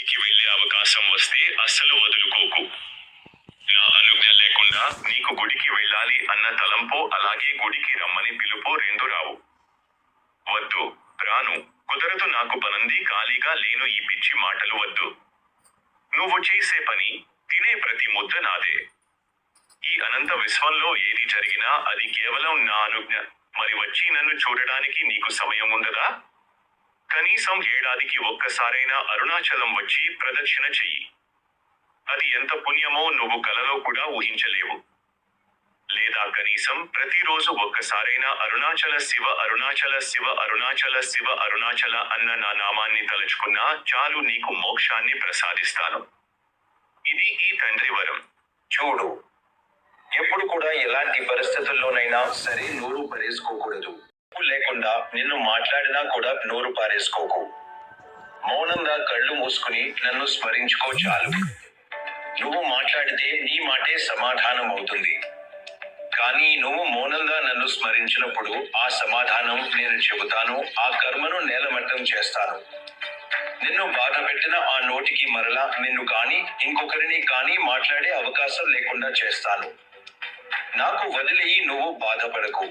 ఇంటికి వెళ్ళే అవకాశం వస్తే అస్సలు వదులుకోకు. నా అనుజ్ఞ లేకుండా నీకు గుడికి వెళ్ళాలి అన్న తలంపో అలాగే గుడికి రమ్మని పిలుపో రెండు రావు. వద్దు రాను. కుదరదు నాకు పనంది ఖాళీగా లేను ఈ పిచ్చి మాటలు వద్దు. నువ్వు చేసే పని తినే ప్రతి ముద్ద నాదే. ఈ అనంత విశ్వంలో ఏది జరిగినా అది కేవలం నా అనుజ్ఞ. మరి వచ్చి నన్ను చూడడానికి నీకు సమయం ఉండదా? కనీసం ఏడాదికి ఒక్కసారైనా అరుణాచలం వచ్చి ప్రదక్షిణ చెయ్యి. అది ఎంత పుణ్యమో నువ్వు కలలో కూడా ఊహించలేవు. లేదా కనీసం ప్రతిరోజు ఒక్కసారైనా అరుణాచల శివ అరుణాచల శివ అరుణాచల శివ అరుణాచల అన్న నా నామాన్ని తలుచుకున్నా చాలు నీకు మోక్షాన్ని ప్రసాదిస్తాను. ఇది ఈ తండ్రి వరం. చూడు ఎప్పుడు కూడా ఎలాంటి పరిస్థితుల్లోనైనా సరే నోరు పరేసుకోకూడదు. లేకుండా నిన్ను మాట్లాడినా కూడా నోరు పారేసుకోకు. మౌనంగా కళ్ళు మూసుకుని నన్ను స్మరించుకో చాలు. నువ్వు మాట్లాడితే నీ మాటే సమాధానం అవుతుంది కానీ నువ్వు మౌనంగా నన్ను స్మరించినప్పుడు ఆ సమాధానం నేను చెబుతాను ఆ కర్మను నేలమట్టం చేస్తాను. నిన్ను బాధ పెట్టిన ఆ నోటికి మరలా నిన్ను కాని ఇంకొకరిని కాని మాట్లాడే అవకాశం లేకుండా చేస్తాను. నాకు వదిలి నువ్వు బాధపడకు.